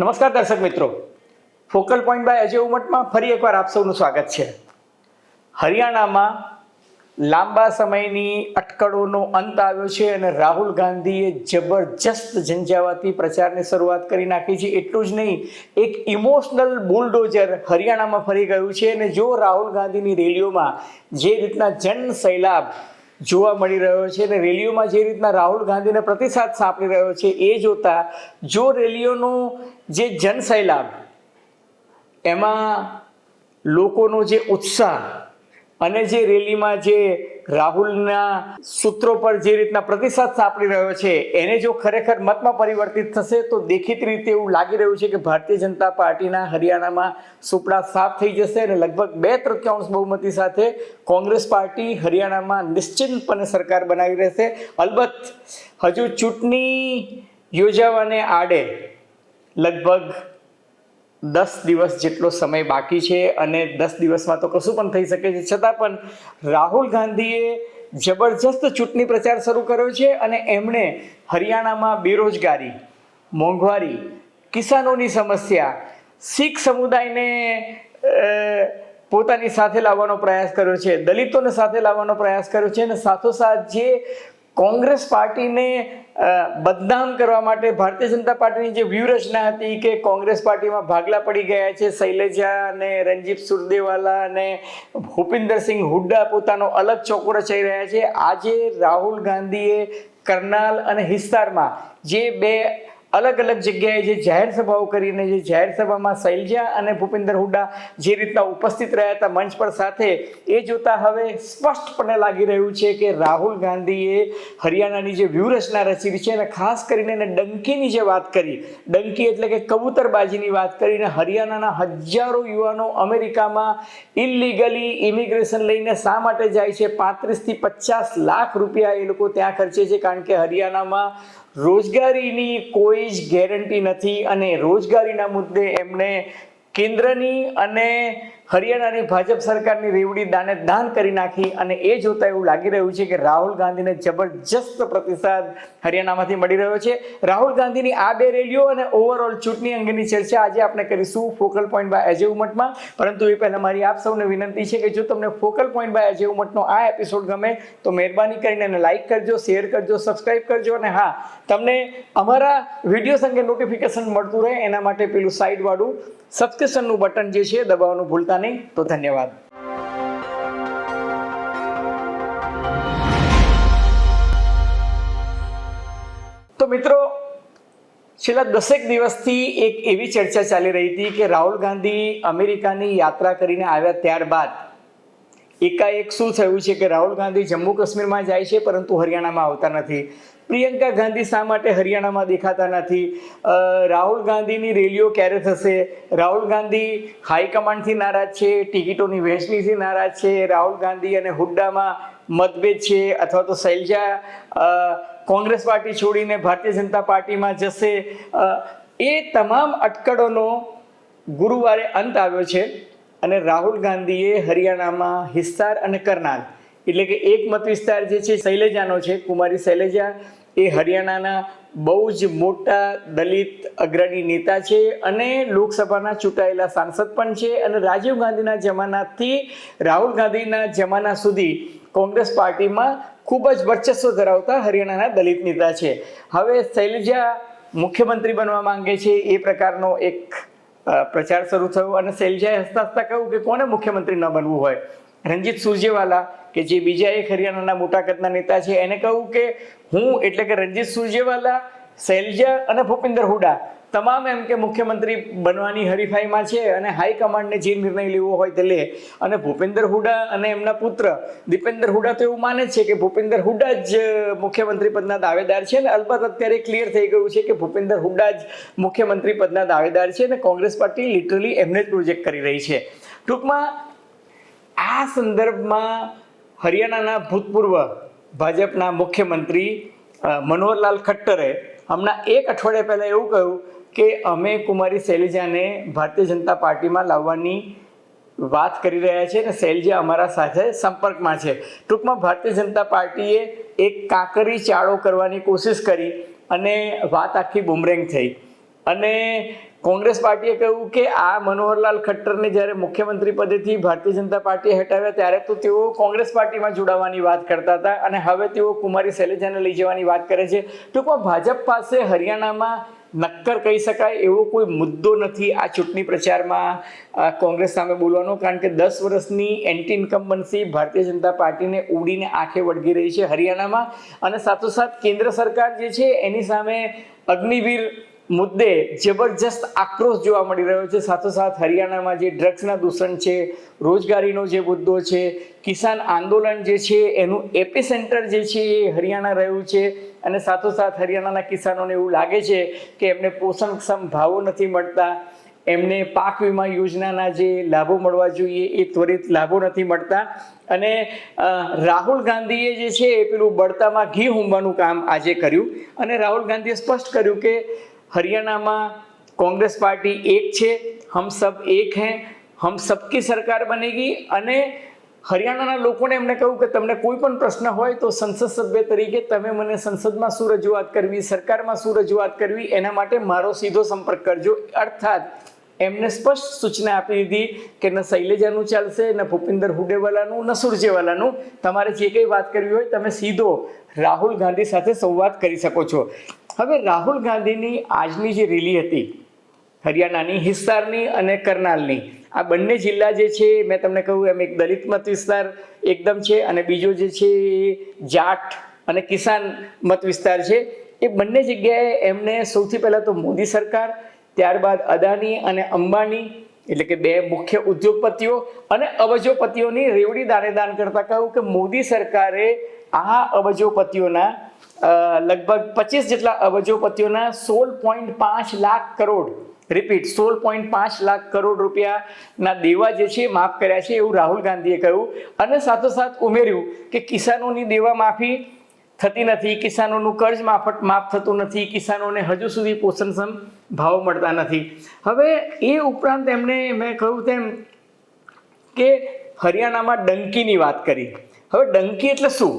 નમસ્કાર દર્શક મિત્રો. ફોકલ પોઈન્ટ બાય અજય ઉમટમાં ફરી એકવાર આપ સૌનું સ્વાગત છે. હરિયાણામાં લાંબા સમયની અટકળોનો અંત આવ્યો છે અને રાહુલ ગાંધીએ જબરજસ્ત ઝંઝાવાતી પ્રચારની શરૂઆત કરી નાખી છે. એટલું જ નહીં, એક ઇમોશનલ બુલડોઝર હરિયાણામાં ફરી ગયું છે અને જો રાહુલ ગાંધીની રેલીઓમાં જે રીતના જન સૈલાબ જોવા મળી રહ્યો છે અને રેલીઓમાં જે રીતના રાહુલ ગાંધીને પ્રતિસાદ સાંપડી રહ્યો છે એ જોતા જો રેલીઓનો જે જનસૈલાબ, એમાં લોકોનો જે ઉત્સાહ અને જે રેલીમાં જે રાહુલના સૂત્રો પર જે રીતના પ્રતિસાદ સાંપડી રહ્યો છે, એને જો ખરેખર મતમાં પરિવર્તિત થશે, તો દેખીતી રીતે એવું લાગી રહ્યું છે કે ભારતીય જનતા પાર્ટીના હરિયાણામાં સુપડા સાફ થઈ જશે અને લગભગ બે તૃતીયાંશ બહુમતી સાથે કોંગ્રેસ પાર્ટી હરિયાણામાં નિશ્ચિંતપણે સરકાર બનાવી રહેશે. અલબત્ત, હજુ ચૂંટણી યોજાવાને આડે લગભગ દસ દિવસ જેટલો સમય બાકી છે અને દસ દિવસમાં તો કશું પણ થઈ શકે છે. છતાં પણ રાહુલ ગાંધીએ જબરજસ્ત ચૂંટણી પ્રચાર શરૂ કર્યો છે અને એમણે હરિયાણામાં બેરોજગારી, મોંઘવારી, કિસાનોની સમસ્યા, શીખ સમુદાયને પોતાની સાથે લાવવાનો પ્રયાસ કર્યો છે, દલિતોને સાથે લાવવાનો પ્રયાસ કર્યો છે અને સાથોસાથ જે કોંગ્રેસ પાર્ટીને બદનામ કરવા માટે ભારતીય જનતા પાર્ટીની જે વ્યૂહરચના હતી કે કોંગ્રેસ પાર્ટીમાં ભાગલા પડી ગયા છે, શૈલેજા અને રણજીત સુરદેવાલા અને ભૂપિન્દરસિંહ હુડ્ડા પોતાનો અલગ ચોકો રચાઈ રહ્યા છે. આજે રાહુલ ગાંધીએ કરનાલ અને હિસ્સારમાં જે બે અલગ અલગ જગ્યાએ જે જાહેર સભાઓ કરીને જે જાહેર સભામાં શૈલજા અને ભૂપેન્દ્ર હુડ્ડા જે રીતના ઉપસ્થિત રહ્યા હતા મંચ પર સાથે, એ જોતા હવે સ્પષ્ટપણે લાગી રહ્યું છે કે રાહુલ ગાંધીએ હરિયાણાની જે વ્યૂહરચના રચી છે અને ખાસ કરીને એને ડંકીની જે વાત કરી, ડંકી એટલે કે કબૂતરબાજીની વાત કરીને હરિયાણાના હજારો યુવાનો અમેરિકામાં ઇલિગલી ઇમિગ્રેશન લઈને શા માટે જાય છે? પાંત્રીસથી પચાસ લાખ રૂપિયા એ લોકો ત્યાં ખર્ચે છે, કારણ કે હરિયાણામાં રોજગારીની કોઈ જ ગેરંટી નથી અને રોજગારીના મુદ્દે એમણે કેન્દ્રની અને હરિયાણાની ભાજપ સરકારની રેવડી દાને દાન કરી નાખી અને એ જોતા એવું લાગી રહ્યું છે કે રાહુલ ગાંધીને જબરજસ્ત પ્રતિસાદ હરિયાણામાંથી મળી રહ્યો છે. રાહુલ ગાંધીની આ બે રેલીઓ અને ઓવરઓલ ચૂંટણી અંગેની ચર્ચા આજે આપણે કરીશું ફોકલ પોઈન્ટ બાય અજય ઉમટમાં. પરંતુ એ પહેલાં મારી આપ સૌને વિનંતી છે કે જો તમને ફોકલ પોઈન્ટ બાય અજય ઉમટનો આ એપિસોડ ગમે, તો મહેરબાની કરીને એને લાઇક કરજો શેર કરજો સબસ્ક્રાઇબ કરજો અને હા, તમને અમારા વિડીયોસ અંગે નોટિફિકેશન મળતું રહે, એના માટે પેલું સાઈડવાળું સબસ્ક્રિપ્શનનું બટન જે છે દબાવવાનું ભૂલતા નહીં. તો ધન્યવાદ. તો મિત્રો, છેલ્લા દસેક દિવસથી એક એવી ચર્ચા ચાલી રહી હતી કે રાહુલ ગાંધી અમેરિકાની યાત્રા કરીને આવ્યા ત્યારબાદ એકાએક શું થયું છે કે રાહુલ ગાંધી જમ્મુ કાશ્મીરમાં જાય છે, પરંતુ હરિયાણામાં આવતા નથી. પ્રિયંકા ગાંધી શા માટે હરિયાણામાં દેખાતા નથી? રાહુલ ગાંધીની રેલીઓ ક્યારે થશે? રાહુલ ગાંધી હાઈકમાન્ડથી નારાજ છે, ટિકિટોની વહેંચણીથી નારાજ છે, રાહુલ ગાંધી અને હુડ્ડામાં મતભેદ છે અથવા તો શૈલજા કોંગ્રેસ પાર્ટી છોડીને ભારતીય જનતા પાર્ટીમાં જશે? એ તમામ અટકળોનો ગુરુવારે અંત આવ્યો છે અને રાહુલ ગાંધીએ હરિયાણામાં હિસ્સાર અને કરનાલ, એટલે કે એક મત વિસ્તાર જે છે, શૈલેજાનો છે, કુમારી શૈલેજા એ હરિયાણાના બહુ જ મોટા દલિત અગ્રણી નેતા છે અને લોકસભાના ચૂંટાયેલા સાંસદ પણ છે અને રાજીવ ગાંધીના જમાનાથી રાહુલ ગાંધીના જમાના સુધી કોંગ્રેસ પાર્ટીમાં ખૂબ જ વર્ચસ્વ ધરાવતા હરિયાણાના દલિત નેતા છે. હવે શૈલજા મુખ્યમંત્રી બનવા માંગે છે એ પ્રકારનો એક પ્રચાર શરૂ થયો અને શૈલજાએ હસતા હસતા કહ્યું કે કોને મુખ્યમંત્રી ન બનવું હોય? રંજીત સુરજેવાલા, કે જે બીજા એક હરિયાણાના મોટા કદના નેતા છે, એને કહું કે હું એટલે કે રંજીત સુરજેવાલા, શૈલજા અને ભૂપિન્દર હુડા તમામ એમ કે મુખ્યમંત્રી બનવાની હરીફાઈમાં છે અને હાઈકમાન્ડને જે નિર્ણય લેવો હોય તે લે. અને ભૂપેન્દ્ર હુડા અને એમના પુત્ર દીપેન્દ્ર હુડા તો એવું માને છે કે ભૂપેન્દ્ર હુડા જ મુખ્યમંત્રી પદના દાવેદાર છે અને અલબત્ત અત્યારે ક્લિયર થઈ ગયું છે કે ભૂપેન્દ્ર હુડા જ મુખ્યમંત્રી પદના દાવેદાર છે અને કોંગ્રેસ પાર્ટી લિટરલી એમને જ પ્રોજેક્ટ કરી રહી છે. ટૂંકમાં આ સંદર્ભમાં હરિયાણાના ભૂતપૂર્વ ભાજપના મુખ્યમંત્રી મનોહરલાલ ખટ્ટરે હમણાં એક અઠવાડિયા પહેલાં એવું કહ્યું કે અમે કુમારી શૈલજાને ભારતીય જનતા પાર્ટીમાં લાવવાની વાત કરી રહ્યા છે અને શૈલજા અમારા સાથે સંપર્કમાં છે. ટૂંકમાં ભારતીય જનતા પાર્ટીએ એક કાંકરી ચાળો કરવાની કોશિશ કરી અને વાત આખી બુમરેંગ થઈ. અને કોંગ્રેસ પાર્ટીએ કહ્યું કે આ મનોહરલાલ ખટ્ટરને જ્યારે મુખ્યમંત્રી પદેથી ભારતીય જનતા પાર્ટીએ હટાવ્યા, ત્યારે તો તેઓ કોંગ્રેસ પાર્ટીમાં જોડાવાની વાત કરતા હતા અને હવે તેઓ કુમારી શૈલેજાને લઈ જવાની વાત કરે છે. ટૂંકમાં ભાજપ પાસે હરિયાણામાં નક્કર કહી શકાય એવો કોઈ મુદ્દો નથી આ ચૂંટણી પ્રચારમાં કોંગ્રેસ સામે બોલવાનો, કારણ કે દસ વર્ષની એન્ટી ઇન્કમ્બન્સી ભારતીય જનતા પાર્ટીને ઉડીને આંખે વળગી રહી છે હરિયાણામાં. અને સાથોસાથ કેન્દ્ર સરકાર જે છે, એની સામે અગ્નિવીર મુદ્દે જબરજસ્ત આક્રોશ જોવા મળી રહ્યો છે. સાથોસાથ હરિયાણામાં જે ડ્રગ્સના દૂષણ છે, રોજગારીનો જે મુદ્દો છે, કિસાન આંદોલન જે છે, એનું એપિસેન્ટર જે છે એ હરિયાણા રહ્યું છે અને સાથોસાથ હરિયાણાના કિસાનોને એવું લાગે છે કે એમને પોષણક્ષમ ભાવો નથી મળતા. એમને પાક વીમા યોજનાના જે લાભો મળવા જોઈએ એ ત્વરિત લાભો નથી મળતા. અને રાહુલ ગાંધીએ જે છે એ પેલું બળતામાં ઘી હોમવાનું કામ આજે કર્યું. અને રાહુલ ગાંધીએ સ્પષ્ટ કર્યું કે હરિયાણામાં કોંગ્રેસ પાર્ટી એક છે, હમ સબ એક हैं હમ સબકી સરકાર બનેગી અને હરિયાણાના લોકોને એમને કહ્યું કે તમને કોઈ પણ પ્રશ્ન હોય તો સંસદ સભ્ય તરીકે તમે મને સંસદમાં શું રજૂઆત કરવી, સરકારમાં શું રજૂઆત કરવી, એના માટે મારો સીધો સંપર્ક કરજો. અર્થાત, એમને સ્પષ્ટ સૂચના આપી દીધી કે ન શૈલેજાનું ચાલશે, ન ભૂપિન્દર હુડેવાલાનું, ન સુરજેવાલાનું. તમારે જે કંઈ વાત કરવી હોય તમે સીધો રાહુલ ગાંધી સાથે સંવાદ કરી શકો છો. હવે રાહુલ ગાંધીની આજની જે રેલી હતી, હરિયાણાની, હિસ્સારની અને કરનાલની, આ બંને જિલ્લા જે છે, મેં તમને કહ્યું એમ એક દલિત મત વિસ્તાર એકદમ છે અને બીજો જે છે જાટ અને કિસાન મત વિસ્તાર છે. એ બંને જગ્યાએ એમને સૌથી પહેલાં તો મોદી સરકાર, ત્યારબાદ અદાની અને અંબાણી, એટલે કે બે મુખ્ય ઉદ્યોગપતિઓ અને અબજોપતિઓની રેવડી દાનેદાન કરતા કહ્યું કે મોદી સરકારે આ અબજોપતિઓના લગભગ પચીસ જેટલા અબજોપતિઓના સોળ પોઈન્ટ પાંચ લાખ કરોડ રિપીટ સોળ પોઈન્ટ પાંચ લાખ કરોડ રૂપિયાના દેવા જે છે માફ કર્યા છે એવું રાહુલ ગાંધીએ કહ્યું. અને સાથોસાથ ઉમેર્યું કે કિસાનોની દેવા માફી થતી નથી, કિસાનોનું કર્જ માફટ, માફ થતું નથી, કિસાનોને હજુ સુધી પોષણક્ષમ ભાવ મળતા નથી. હવે એ ઉપરાંત એમણે, મેં કહ્યું તેમ કે હરિયાણામાં ડંકીની વાત કરી. હવે ડંકી એટલે શું?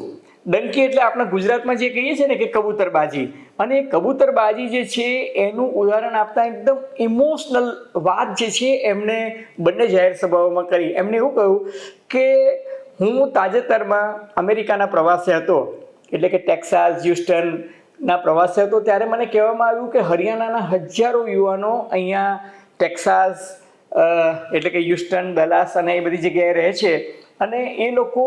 ડંકી એટલે આપણે ગુજરાતમાં જે કહીએ છીએ ને કે કબૂતરબાજી. અને કબૂતરબાજી જે છે, એનું ઉદાહરણ આપતા એકદમ ઇમોશનલ વાત જે છે, એમણે બંને જાહેર સભાઓમાં કરી. એમણે એવું કહ્યું કે હું તાજેતરમાં અમેરિકાના પ્રવાસે હતો, એટલે કે ટેક્સાસ, હ્યુસ્ટનના પ્રવાસે હતો, ત્યારે મને કહેવામાં આવ્યું કે હરિયાણાના હજારો યુવાનો અહીંયા ટેક્સાસ એટલે કે હ્યુસ્ટન, ડલાસ અને એ બધી જગ્યાએ રહે છે. અને એ લોકો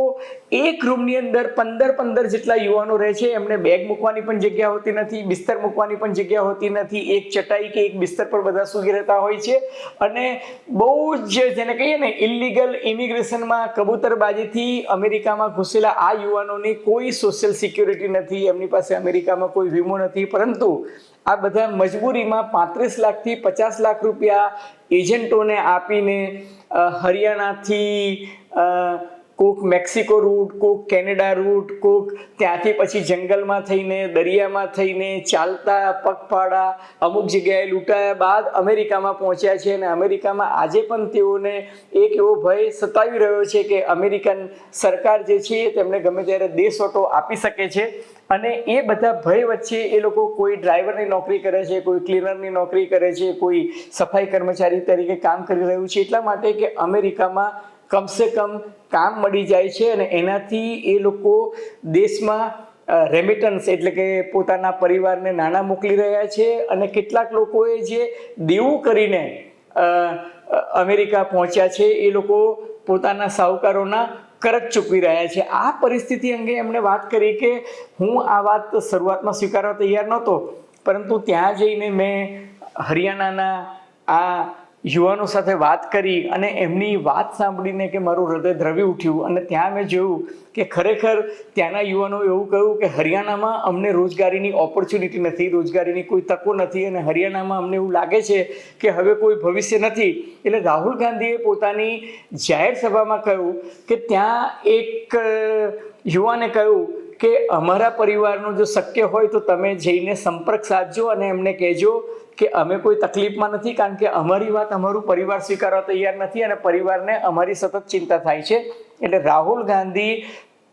એક રૂમની અંદર પંદર પંદર જેટલા યુવાનો રહે છે. એમને બેગ મૂકવાની પણ જગ્યા હોતી નથી, બિસ્તર મૂકવાની પણ જગ્યા હોતી નથી. એક ચટાઈ કે એક બિસ્તર પર બધા સૂઈ રહેતા હોય છે. અને બહુ જ જેને કહીએ ને ઇલિગલ ઇમિગ્રેશનમાં કબૂતરબાજીથી અમેરિકામાં ઘૂસેલા આ યુવાનોની કોઈ સોશિયલ સિક્યુરિટી નથી. એમની પાસે અમેરિકામાં કોઈ વીમો નથી. પરંતુ આ બધા મજબૂરીમાં પાંત્રીસ લાખથી પચાસ લાખ રૂપિયા એજન્ટોને આપીને હરિયાણાથી કોક મેક્સિકો રૂટ કોક કેનેડા રૂટ કોક ત્યાંથી પછી જંગલમાં થઈને, દરિયામાં થઈને, ચાલતા પગપાળા, અમુક જગ્યાએ લૂંટાયા બાદ અમેરિકામાં પહોંચ્યા છે અને અમેરિકામાં આજે પણ તેઓને એક એવો ભય સતાવી રહ્યો છે કે અમેરિકન સરકાર જે છે તેમને ગમે ત્યારે દેશવટો આપી શકે છે. અને એ બધા ભય વચ્ચે એ લોકો કોઈ ડ્રાઈવરની નોકરી કરે છે, કોઈ ક્લીનરની નોકરી કરે છે, કોઈ સફાઈ કર્મચારી તરીકે કામ કરી રહ્યું છે. એટલા માટે કે અમેરિકામાં કમસે કમ કામ મળી જાય છે અને એનાથી એ લોકો દેશમાં રેમિટન્સ એટલે કે પોતાના પરિવારને નાણાં મોકલી રહ્યા છે અને કેટલાક લોકોએ જે દેવું કરીને અમેરિકા પહોંચ્યા છે એ લોકો પોતાના સાહુકારોના કરજ ચૂકવી રહ્યા છે. આ પરિસ્થિતિ અંગે એમણે વાત કરી કે હું આ વાત શરૂઆતમાં સ્વીકારવા તૈયાર નહોતો, પરંતુ ત્યાં જઈને મેં હરિયાણાના આ યુવાનો સાથે વાત કરી અને એમની વાત સાંભળીને કે મારું હૃદય દ્રવી ઉઠ્યું અને ત્યાં મેં જોયું કે ખરેખર ત્યાંના યુવાનો એવું કહ્યું કે હરિયાણામાં અમને રોજગારીની ઓપોર્ચ્યુનિટી નથી, રોજગારીની કોઈ તકો નથી અને હરિયાણામાં અમને એવું લાગે છે કે હવે કોઈ ભવિષ્ય નથી. એટલે રાહુલ ગાંધીએ પોતાની જાહેર સભામાં કહ્યું કે ત્યાં એક યુવાને કહ્યું કે અમારા પરિવારનો જો શક્ય હોય તો તમે જઈને સંપર્ક સાધજો અને એમને કહેજો કે અમે કોઈ તકલીફમાં નથી, કારણ કે અમારી વાત અમારું પરિવાર સ્વીકારવા તૈયાર નથી અને પરિવારને અમારી સતત ચિંતા થાય છે. એટલે રાહુલ ગાંધી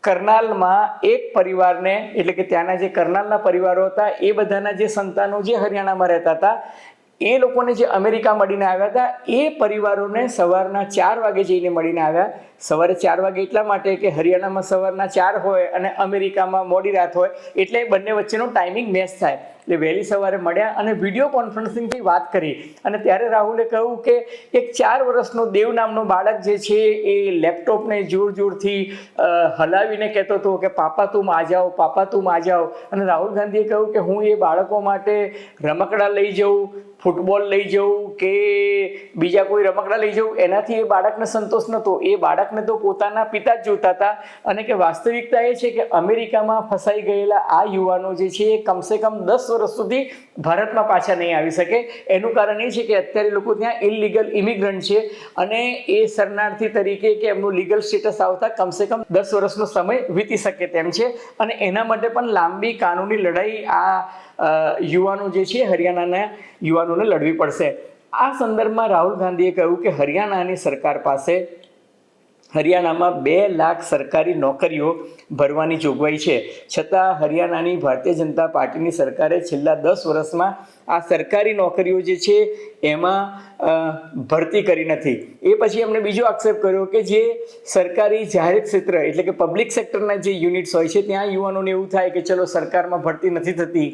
કરનાલમાં એક પરિવારને, એટલે કે ત્યાંના જે કરનાલના પરિવારો હતા, એ બધાના જે સંતાનો જે હરિયાણામાં રહેતા હતા એ લોકોને જે અમેરિકા મળીને આવ્યા હતા, એ પરિવારોને સવારના ચાર વાગે જઈને મળીને આવ્યા. સવારે ચાર વાગે એટલા માટે કે હરિયાણામાં સવારના ચાર હોય અને અમેરિકામાં મોડી રાત હોય, એટલે બંને વચ્ચેનો ટાઈમિંગ મેચ થાય. એટલે વહેલી સવારે મળ્યા અને વીડિયો કોન્ફરન્સિંગથી વાત કરી. અને ત્યારે રાહુલે કહ્યું કે એક ચાર વર્ષનો દેવ નામનો બાળક જે છે એ લેપટોપને જોર જોરથી હલાવીને કહેતો હતો કે, પાપા, તું માં જાઓ, પાપા, તું માં જાઓ. અને રાહુલ ગાંધીએ કહ્યું કે, હું એ બાળકો માટે રમકડા લઈ જઉં ફૂટબોલ લઈ જવું કે બીજા કોઈ રમકડા લઈ જવું, એનાથી એ બાળકને સંતોષ નહોતો. એ બાળકને તો પોતાના પિતા જ જોતા હતા. અને કે વાસ્તવિકતા એ છે કે અમેરિકામાં ફસાઈ ગયેલા આ યુવાનો જે છે, એ કમસે કમ દસ વર્ષ સુધી ભારતમાં પાછા નહીં આવી શકે. એનું કારણ એ છે કે અત્યારે લોકો ત્યાં ઇલીગલ ઇમિગ્રન્ટ છે અને એ શરણાર્થી તરીકે કે એમનું લીગલ સ્ટેટસ આવતા કમસે કમ દસ વર્ષનો સમય વીતી શકે તેમ છે. અને એના માટે પણ લાંબી કાનૂની લડાઈ આ યુવાનો જે છે હરિયાણાના યુવાનોને લડવી પડશે. આ સંદર્ભમાં રાહુલ ગાંધીએ કહ્યું કે હરિયાણાની સરકાર પાસે હરિયાણામાં બે લાખ સરકારી નોકરીઓ ભરવાની જોગવાઈ છે. છતાં હરિયાણાની ભારતીય જનતા પાર્ટીની સરકારે છેલ્લા દસ વર્ષમાં આ સરકારી નોકરીઓ જે છે એમાં ભરતી કરી નથી. એ પછી એમણે બીજો આક્ષેપ કર્યો કે જે સરકારી જાહેર ક્ષેત્ર એટલે કે પબ્લિક સેક્ટરના જે યુનિટ્સ હોય છે, ત્યાં યુવાનોને એવું થાય કે ચલો સરકારમાં ભરતી નથી થતી.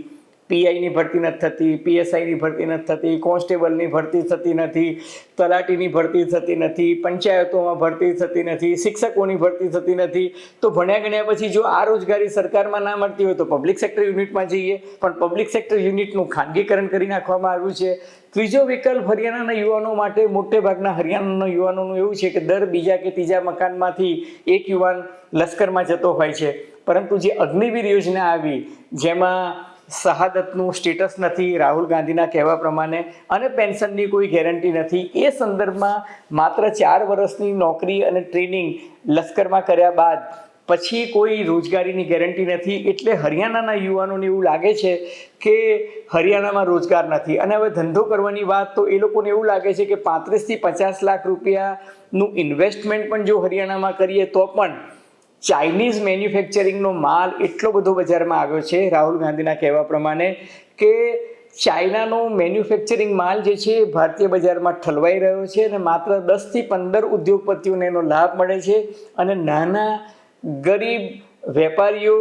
પીઆઈની ભરતી નથી થતી, પીએસઆઈની ભરતી નથી થતી, કોન્સ્ટેબલની ભરતી થતી નથી, તલાટીની ભરતી થતી નથી, પંચાયતોમાં ભરતી થતી નથી, શિક્ષકોની ભરતી થતી નથી. તો ભણ્યા ગણ્યા પછી જો આ રોજગારી સરકારમાં ના મળતી હોય તો પબ્લિક સેક્ટર યુનિટમાં જઈએ. પણ પબ્લિક સેક્ટર યુનિટનું ખાનગીકરણ કરી નાખવામાં આવ્યું છે. ત્રીજો વિકલ્પ હરિયાણાના યુવાનો માટે મોટે ભાગના હરિયાણાના યુવાનોનું એવું છે કે દર બીજા કે ત્રીજા મકાનમાંથી એક યુવાન લશ્કરમાં જતો હોય છે. પરંતુ જે અગ્નિવીર યોજના આવી, જેમાં શહાદતનું સ્ટેટસ નથી, રાહુલ ગાંધીના કહેવા પ્રમાણે અને પેન્શનની કોઈ ગેરંટી નથી. એ સંદર્ભમાં માત્ર ચાર વર્ષની નોકરી અને ટ્રેનિંગ લશ્કરમાં કર્યા બાદ પછી કોઈ રોજગારીની ગેરંટી નથી. એટલે હરિયાણાના યુવાનોને એવું લાગે છે કે હરિયાણામાં રોજગાર નથી. અને હવે ધંધો કરવાની વાત તો એ લોકોને એવું લાગે છે કે પાંત્રીસથી પચાસ લાખ રૂપિયાનું ઇન્વેસ્ટમેન્ટ પણ જો હરિયાણામાં કરીએ તો પણ ચાઇનીઝ મેન્યુફેક્ચરિંગનો માલ એટલો બધો બજારમાં આવ્યો છે, રાહુલ ગાંધીના કહેવા પ્રમાણે, કે ચાઇનાનો મેન્યુફેક્ચરિંગ માલ જે છે એ ભારતીય બજારમાં ઠલવાઈ રહ્યો છે અને માત્ર દસથી પંદર ઉદ્યોગપતિઓને એનો લાભ મળે છે અને નાના ગરીબ વેપારીઓ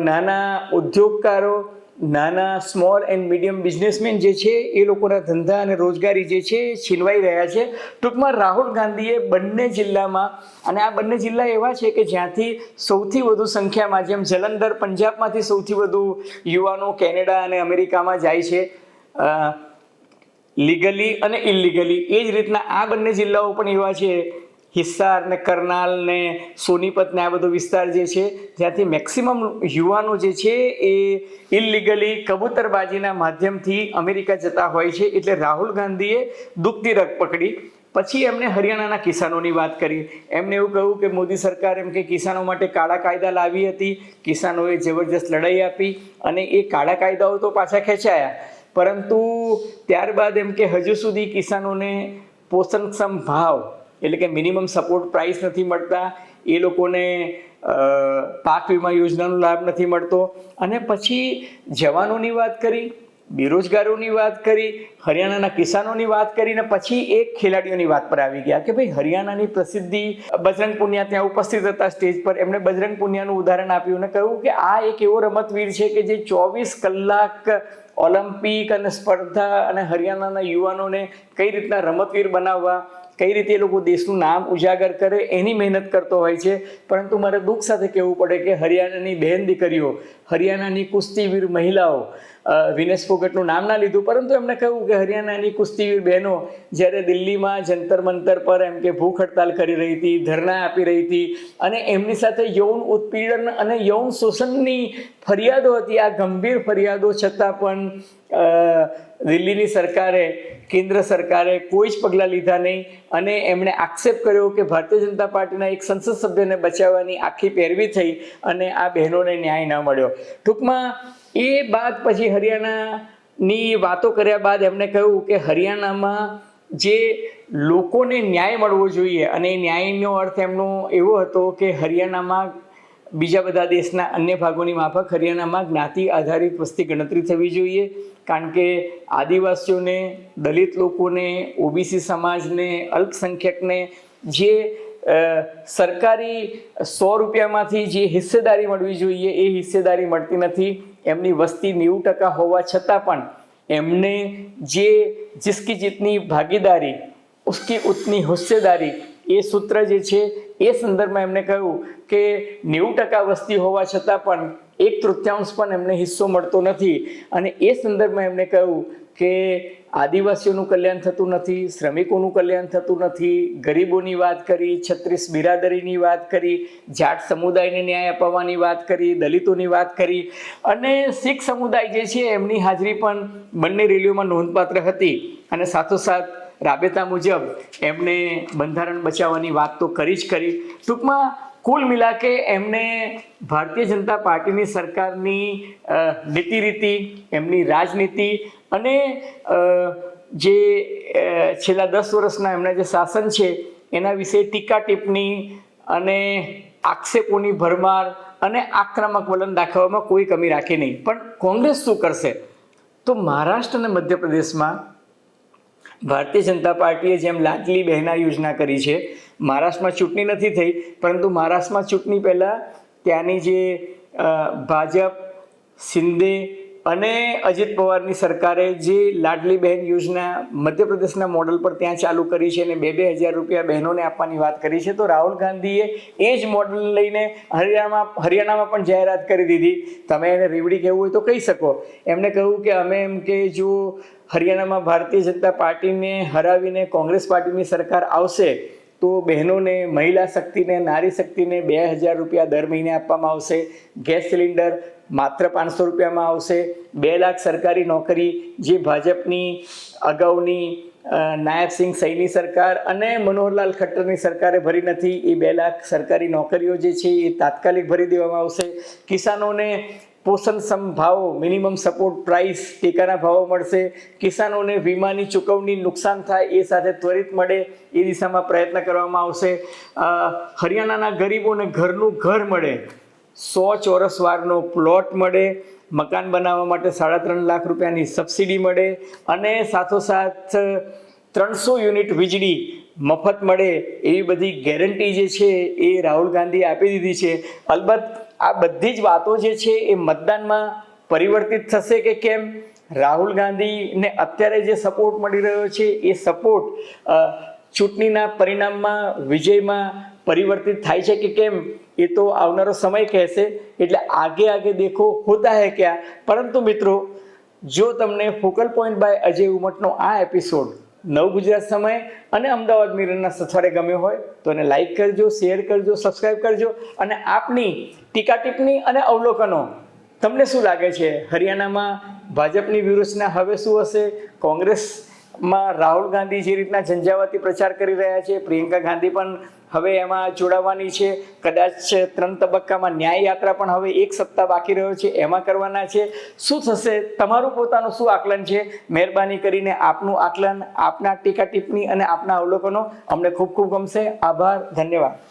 નાના ઉદ્યોગકારો નાના સ્મોલ એન્ડ મીડિયમ બિઝનેસમેન જે છે, એ લોકોના ધંધા અને રોજગારી જે છે એ છીનવાઈ રહ્યા છે. ટૂંકમાં રાહુલ ગાંધીએ બંને જિલ્લામાં, અને આ બંને જિલ્લા એવા છે કે જ્યાંથી સૌથી વધુ સંખ્યામાં, જેમ જલંધર પંજાબમાંથી સૌથી વધુ યુવાનો કેનેડા અને અમેરિકામાં જાય છે લીગલી અને ઇલીગલી એ જ રીતના આ બંને જિલ્લાઓ પણ એવા છે હિસ્સાર ને કરનાલ ને સોનીપત ને આ બધો વિસ્તાર જે છે, જ્યાંથી મેક્સિમમ યુવાનો જે છે એ ઇલિગલી કબૂતરબાજીના માધ્યમથી અમેરિકા જતા હોય છે. એટલે રાહુલ ગાંધીએ દુખતી રગ પકડી. પછી એમણે હરિયાણાના કિસાનોની વાત કરી. એમણે એવું કહ્યું કે મોદી સરકાર એમ કે કિસાનો માટે કાળા કાયદા લાવી હતી. કિસાનોએ જબરજસ્ત લડાઈ આપી અને એ કાળા કાયદાઓ તો પાછા ખેંચાયા. પરંતુ ત્યારબાદ એમ કે હજુ સુધી કિસાનોને પોષણક્ષમ ભાવ એટલે કે મિનિમમ સપોર્ટ પ્રાઇસ નથી મળતા, એ લોકોને પાક વીમા યોજનાનો લાભ નથી મળતો. અને પછી જવાનોની વાત કરી, બેરોજગારોની વાત કરી, હરિયાણાના કિસાનોની વાત કરીને પછી એક ખેલાડીઓની વાત પર આવી ગયા કે ભાઈ હરિયાણાની પ્રસિદ્ધિ, બજરંગ પુનિયા ત્યાં ઉપસ્થિત હતા સ્ટેજ પર. એમણે બજરંગ પુનિયાનું ઉદાહરણ આપ્યું અને કહ્યું કે આ એક એવો રમતવીર છે કે જે ચોવીસ કલાક ઓલિમ્પિક અને સ્પર્ધા અને હરિયાણાના યુવાનોને કઈ રીતના રમતવીર બનાવવા કઈ રીતે એ લોકો દેશનું નામ ઉજાગર કરે, એની મહેનત કરતો હોય છે. પરંતુ મારે દુઃખ સાથે કહેવું પડે કે હરિયાણાની બહેન દીકરીઓ, હરિયાણાની કુસ્તીવીર મહિલાઓ વિનેશ ફોગટનું નામ ના લીધું, પરંતુ એમણે કહ્યું કે હરિયાણાની કુસ્તીવીર બહેનો જ્યારે દિલ્હીમાં જંતર મંતર પર એમ કે ભૂખ હડતાલ કરી રહી હતી, ધરણા આપી રહી હતી અને એમની સાથે યૌન ઉત્પીડન અને યૌન શોષણની ફરિયાદો હતી, આ ગંભીર ફરિયાદો છતાં પણ દિલ્હીની સરકારે, કેન્દ્ર સરકારે કોઈ જ પગલાં લીધા નહીં અને એમણે આક્ષેપ કર્યો કે ભારતીય જનતા પાર્ટીના એક સંસદ સભ્યને બચાવવાની આખી પેરવી થઈ અને આ બહેનોને ન્યાય ન મળ્યો. ટૂંકમાં એ બાદ પછી હરિયાણાની વાતો કર્યા બાદ એમણે કહ્યું કે હરિયાણામાં જે લોકોને ન્યાય મળવો જોઈએ, અને ન્યાયનો અર્થ એમનો એવો હતો કે હરિયાણામાં બીજા બધા દેશના અન્ય ભાગોની માફક હરિયાણામાં જ્ઞાતિ આધારિત વસ્તી ગણતરી થવી જોઈએ, કારણ કે આદિવાસીઓને, દલિત લોકોને, ઓબીસી સમાજને, અલ્પસંખ્યકને જે સરકારી સો રૂપિયામાંથી જે હિસ્સેદારી મળવી જોઈએ એ હિસ્સેદારી મળતી નથી. એમની વસ્તી નેવું ટકા હોવા છતાં પણ એમને જે જિસકી જીતની ભાગીદારી, ઉસકી ઉતની હિસ્સેદારી એ સૂત્ર જે છે, એ સંદર્ભમાં એમને કહ્યું કે નેવું ટકા વસ્તી હોવા છતાં પણ એક તૃતીયાંશ પણ એમને હિસ્સો મળતો નથી. અને એ સંદર્ભમાં એમને કહ્યું કે આદિવાસીઓનું કલ્યાણ થતું નથી, શ્રમિકોનું કલ્યાણ થતું નથી, ગરીબોની વાત કરી, છત્રીસ બિરાદરીની વાત કરી, જાટ સમુદાયને ન્યાય અપાવવાની વાત કરી, દલિતોની વાત કરી અને શીખ સમુદાય જે છે એમની હાજરી પણ બંને રેલીઓમાં નોંધપાત્ર હતી અને સાથોસાથ રાબેતા મુજબ એમણે બંધારણ બચાવવાની વાત તો કરી જ કરી. ટૂંકમાં કુલ મિલાકે એમને ભારતીય જનતા પાર્ટીની સરકારની નીતિ રીતિ એમની રાજનીતિ અને જે છેલ્લા દસ વર્ષના એમના જે શાસન છે, એના વિશે ટીકા ટિપ્પણી અને આક્ષેપોની ભરમાર અને આક્રમક વલણ દાખવવામાં કોઈ કમી રાખી નહીં. પણ કોંગ્રેસ શું કરશે? તો મહારાષ્ટ્ર અને મધ્યપ્રદેશમાં ભારતીય જનતા પાર્ટીએ જેમ લાડલી બહેના યોજના કરી છે મહારાષ્ટ્રમાં ચૂંટણી નથી થઈ, પરંતુ મહારાષ્ટ્રમાં ચૂંટણી પહેલાં ત્યાંની જે ભાજપ, શિંદે અને અજીત પવારની સરકારે જે લાડલી બહેન યોજના મધ્યપ્રદેશના મોડલ પર ત્યાં ચાલુ કરી છે અને બે બે હજાર રૂપિયા બહેનોને આપવાની વાત કરી છે, તો રાહુલ ગાંધીએ એ જ મોડલ લઈને હરિયાણામાં હરિયાણામાં પણ જાહેરાત કરી દીધી. તમે એને રીવડી કહેવું હોય તો કહી શકો. એમણે કહ્યું કે અમે એમ કે જો હરિયાણામાં ભારતીય જનતા પાર્ટીને હરાવીને કોંગ્રેસ પાર્ટીની સરકાર આવશે તો બહેનોને મહિલા શક્તિને, નારી શક્તિને બે હજાર રૂપિયા દર મહિને આપવામાં આવશે. ગેસ સિલિન્ડર માત્ર પાંચસો રૂપિયામાં આવશે. બે લાખ સરકારી નોકરી જે ભાજપની અગાઉની નાયબસિંહ સૈની સરકાર અને મનોહરલાલ ખટ્ટરની સરકારે ભરી નથી. એ બે લાખ સરકારી નોકરીઓ જે છે એ તાત્કાલિક ભરી દેવામાં આવશે. કિસાનોને પોષણ સમ ભાવો મિનિમમ સપોર્ટ પ્રાઇસ ટેકાના ભાવો મળશે. કિસાનોને વીમાની ચૂકવણી નુકસાન થાય એ સાથે ત્વરિત મળે એ દિશામાં પ્રયત્ન કરવામાં આવશે. હરિયાણાના ગરીબોને ઘરનું ઘર મળે. સો ચોરસ વારનો પ્લોટ મળે. મકાન બનાવવા માટે સાડા ત્રણ લાખ રૂપિયાની સબસિડી મળે અને સાથોસાથ ત્રણસો યુનિટ વીજળી મફત મળે એવી બધી ગેરંટી જે છે એ રાહુલ ગાંધીએ આપી દીધી છે. અલબત્ત આ બધી જ વાતો જે છે એ મતદાનમાં પરિવર્તિત થશે કે કેમ? રાહુલ ગાંધીને અત્યારે જે સપોર્ટ મળી રહ્યો છે એ સપોર્ટ ચૂંટણીના પરિણામમાં, વિજયમાં પરિવર્તિત થાય છે કે કેમ? એ તો આવનારો સમય કહેશે. એટલે આગે આગે દેખો હોતા હે ક્યાં? પરંતુ મિત્રો, જો તમને ફોકલ પોઈન્ટ બાય અજય ઉમટનો આ એપિસોડ નવ ગુજરાત સમય અને અમદાવાદ મિરરના સથવારે ગમ્યો હોય તો એને લાઈક કરજો શેર કરજો સબસ્ક્રાઈબ કરજો અને આપની ટીકા ટિપ્પણી અને અવલોકનો તમને શું લાગે છે? હરિયાણામાં ભાજપની વ્યૂહરચના હવે શું હશે? કોંગ્રેસમાં રાહુલ ગાંધી જે રીતના ઝંઝાવાતી પ્રચાર કરી રહ્યા છે, પ્રિયંકા ગાંધી પણ હવે એમાં જોડાવાની છે. કદાચ ત્રણ તબક્કામાં ન્યાય યાત્રા પણ હવે એક સપ્તાહ બાકી રહ્યો છે. એમાં કરવાના છે. શું થશે? તમારું પોતાનું શું આકલન છે? મહેરબાની કરીને આપનું આકલન, આપના ટીકા ટિપ્પણી અને આપના અવલોકનો અમને ખૂબ ખૂબ ગમશે. આભાર. ધન્યવાદ.